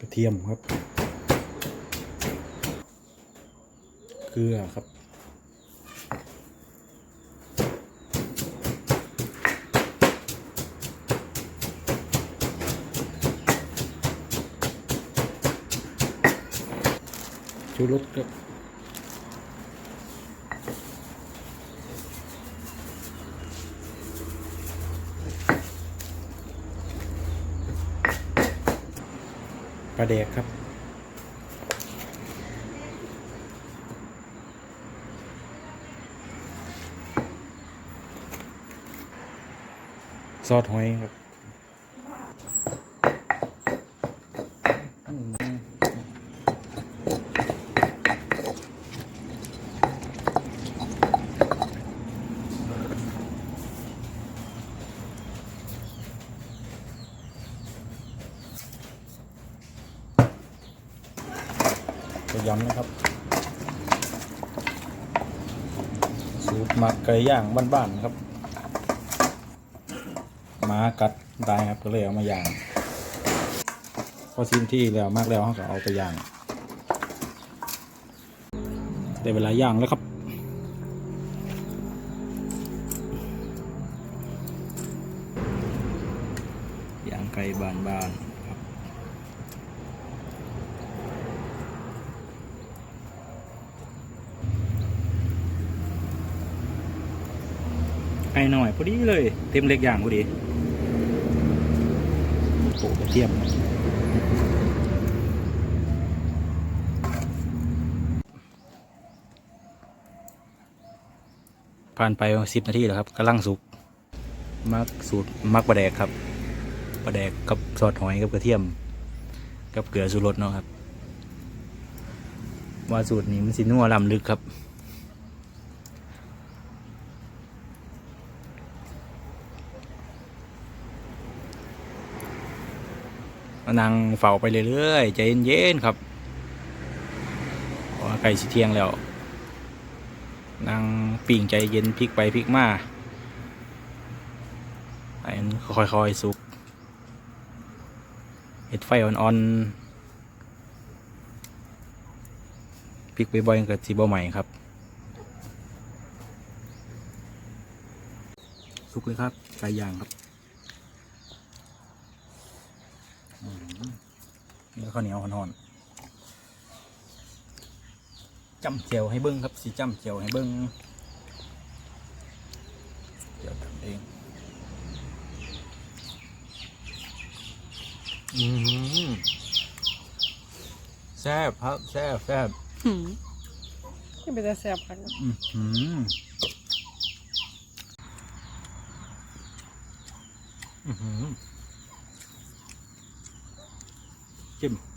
กระเทียมครับ เกลือครับ ชูรสครับ ปลาแดกครับซอสหอยครับ ยำนะครับ สูตรหมักไก่ย่างบ้านๆครับหมากัดตายครับก็เลยเอามาย่าง พอสิ้นที่แล้วมากแล้วเขาก็เอาไปย่างได้เวลาย่างแล้วครับย่างไก่บ้านๆครับ ไอ้หน่อยพอดีเลย เต็มเล็กอย่างพอดีโอ้กระเทียมผ่านไปสิบนาทีแล้วครับกำลังสุกมักสูตรมักปลาแดกครับปลาแดกกับซอสหอยกับกระเทียม กับเกลือสูรสเนาะครับ ว่าสูตรนี้มันสินัวลำลึกครับ มานั่งเฝ้าไปเรื่อยๆใจเย็นๆครับเพราะว่สิเทียงแล้วนั่งปิ่งใจเย็นพลิกไปพลิกมาให้ค่อยๆสุกเห็ดไฟอ่อนๆพลิกไปบ่อยๆกับสีบ่ใหม่ครับ สุกเลยครับไก่ย่างครับ แล้วข้าวเหนียวห่อนๆจำเจียวให้เบิ้งครับสีจำเจียวให้เบิ้งเจียวทำเองอืมแซ่บครับแซ่บแซ่บหืมนี่เป็นแต่แสบคักอืมอืม Kim?